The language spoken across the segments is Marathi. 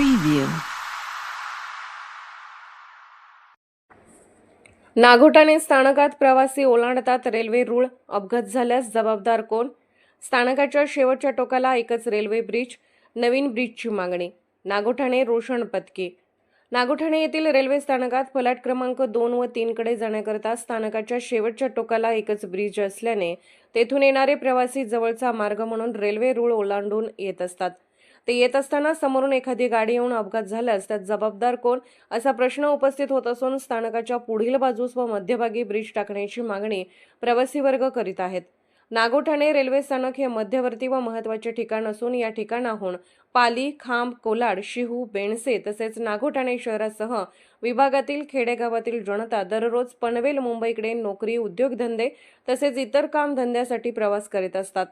प्रीव्यू नागोटाने स्थानकात प्रवासी ओलांडतात रेल्वे रूळ अपघात झाल्यास जबाबदार कोण? स्थानकाच्या शेवटच्या टोकाला एकच रेल्वे ब्रिज नवीन ब्रिजची मागणी. नागोठाणे रोषण पत्की नागोठाणे येथील रेल्वे स्थानकात फलाट क्रमांक दोन व तीनकडे जाण्याकरता स्थानकाच्या शेवटच्या टोकाला एकच ब्रिज असल्याने तेथून येणारे प्रवासी जवळचा मार्ग म्हणून रेल्वे रूळ ओलांडून येत असतात. ते येत असताना समोरून एखादी गाडी येऊन अपघात झाल्यास त्यात जबाबदार कोण? असा प्रश्न उपस्थित होत असून स्थानकाच्या पुढील बाजूस व मध्यभागी ब्रिज टाकण्याची मागणी प्रवासी वर्ग करीत आहेत. नागोठाणे रेल्वे स्थानक हे मध्यवर्ती व महत्त्वाचे ठिकाण असून या ठिकाणाहून पाली खांब कोलाड शिहू बेणसे तसेच नागोठाणे शहरासह विभागातील खेडेगावातील जनता दररोज पनवेल मुंबईकडे नोकरी उद्योगधंदे तसेच इतर कामधंद्यासाठी प्रवास करीत असतात.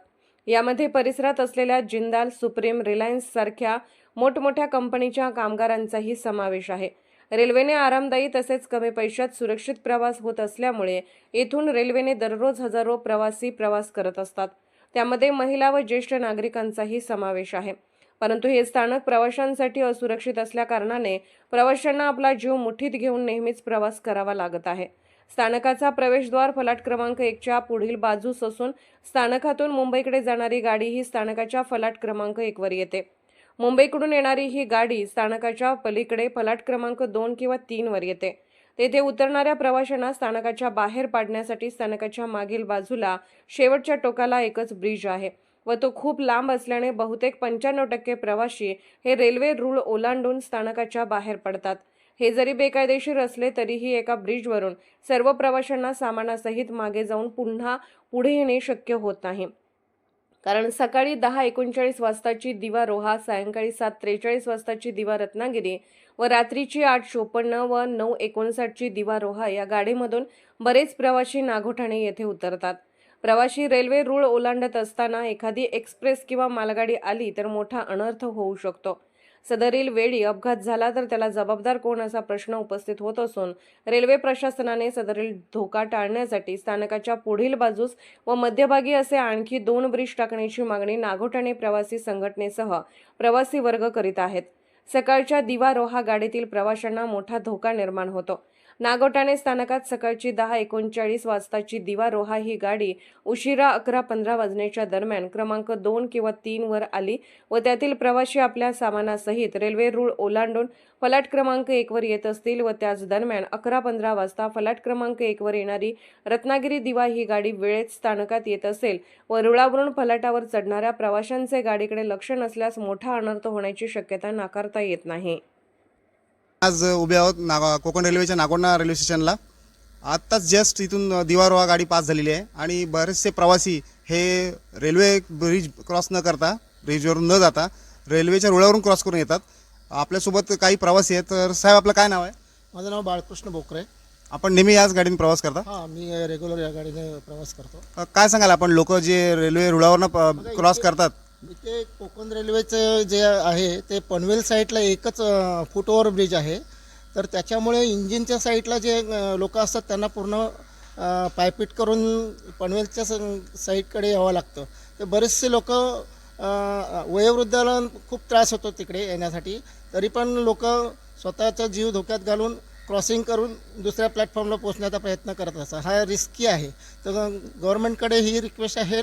यामध्ये परिसरात असलेल्या जिंदाल सुप्रीम रिलायन्स सारख्या मोठमोठ्या कंपनीच्या कामगारांचाही समावेश आहे. रेल्वेने आरामदायी तसेच कमी पैशात सुरक्षित प्रवास होत असल्यामुळे येथून रेल्वेने दररोज हजारो प्रवासी प्रवास करत असतात. त्यामध्ये महिला व ज्येष्ठ नागरिकांचाही समावेश आहे. परंतु हे स्थानक प्रवाशांसाठी असुरक्षित असल्याकारणाने प्रवाशांना आपला जीव मुठीत घेऊन नेहमीच प्रवास करावा लागत आहे. स्थानकाचा प्रवेशद्वार फलाट क्रमांक एकच्या पुढील बाजूस असून स्थानकातून मुंबईकडे जाणारी गाडी ही स्थानकाच्या फलाट क्रमांक एकवर येते. मुंबईकडून येणारी ही गाडी स्थानकाच्या पलीकडे फलाट क्रमांक दोन किंवा तीनवर येते. तेथे उतरणाऱ्या प्रवाशांना स्थानकाच्या बाहेर पाडण्यासाठी स्थानकाच्या मागील बाजूला शेवटच्या टोकाला एकच ब्रिज आहे व तो खूप लांब असल्याने बहुतेक पंच्याण्णव टक्के प्रवासी हे रेल्वे रूळ ओलांडून स्थानकाच्या बाहेर पडतात. हे जरी बेकायदेशीर असले तरीही एका ब्रिजवरून सर्व प्रवाशांना सामानासहित मागे जाऊन पुन्हा पुढे येणे शक्य होत नाही. कारण सकाळी दहा एकोणचाळीस वाजताची दिवा रोहा सायंकाळी सात त्रेचाळीस वाजताची दिवा रत्नागिरी व रात्रीची आठ चोपन्न व नऊ एकोणसाठची दिवा रोहा या गाडीमधून बरेच प्रवाशी नागोठाणे येथे उतरतात. प्रवासी रेल्वे रूळ ओलांडत असताना एखादी एक्सप्रेस किंवा मालगाडी आली तर मोठा अनर्थ होऊ शकतो. सदरील वेळी अपघात झाला तर त्याला जबाबदार कोण असा प्रश्न उपस्थित होत असून रेल्वे प्रशासनाने सदरील धोका टाळण्यासाठी स्थानकाच्या पुढील बाजूस व मध्यभागी असे आणखी दोन ब्रिज टाकण्याची मागणी नागोठाणे प्रवासी संघटनेसह प्रवासी वर्ग करीत आहेत. सकाळच्या दिवा रोहा गाडीतील प्रवाशांना मोठा धोका निर्माण होतो. नागोटाणे स्थानकात सकाळची दहा एकोणचाळीस वाजताची दिवा रोहा ही गाडी उशिरा अकरा पंधरा वाजण्याच्या दरम्यान क्रमांक दोन किंवा तीन वर आली व त्यातील प्रवासी आपल्या सामानासहित रेल्वे रूळ ओलांडून फलाट क्रमांक एकवर येत असतील व त्याच दरम्यान अकरा पंधरा वाजता फलाट क्रमांक एकवर येणारी रत्नागिरी दिवा ही गाडी वेळेत स्थानकात येत असेल व रुळावरून फलाटावर चढणाऱ्या प्रवाशांचे गाडीकडे लक्ष नसल्यास मोठा अनर्थ होण्याची शक्यता नाकारता येत नाही. आज उभे आहोत नागा कोकण रेल्वेच्या नागोंडा रेल्वे स्टेशनला आत्ताच जस्ट इथून दिवारोहा गाडी पास झालेली आहे आणि बरेचसे प्रवासी हे रेल्वे ब्रिज क्रॉस न करता ब्रिजवरून न जाता रेल्वेच्या रुळावरून क्रॉस करून येतात. आपल्यासोबत काही प्रवासी आहेत तर साहेब आपलं काय नाव आहे? माझं नाव बाळकृष्ण बोकरे. आपण नेहमी याच गाडीने प्रवास करता? हां मी रेग्युलर या गाडीने प्रवास करतो. काय सांगाल आपण? लोक जे रेल्वे रुळावरनं क्रॉस करतात इथे कोकण रेल्वेचं जे आहे ते पनवेल साईडला एकच फुटओव्हर ब्रिज आहे. तर त्याच्यामुळे इंजिनच्या साईडला जे लोक असतात त्यांना पूर्ण पायपीट करून पनवेलच्या साईडकडे यावं लागतं. तर बरेचसे लोक वयोवृद्धाला खूप त्रास होतो तिकडे येण्यासाठी. तरी पण लोक स्वतःचा जीव धोक्यात घालून क्रॉसिंग करून दुसऱ्या प्लॅटफॉर्मला पोहोचण्याचा प्रयत्न करत असतात. हा रिस्की आहे. तर गव्हर्नमेंटकडे ही रिक्वेस्ट आहे.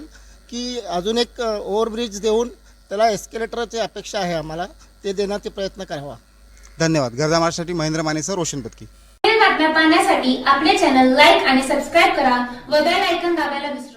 की अजून एक ओव्हरब्रिज देऊन त्याला एस्केलेटरची अपेक्षा आहे आम्हाला. ते देण्याचा प्रयत्न करावा. धन्यवाद. गरजा महाराष्ट्रासाठी महेंद्र मानेसर रोशन पत्की बातम्या पाहण्यासाठी आपले चॅनल लाईक आणि सबस्क्राईब करा व बेल आयकॉन दाबायला विसरू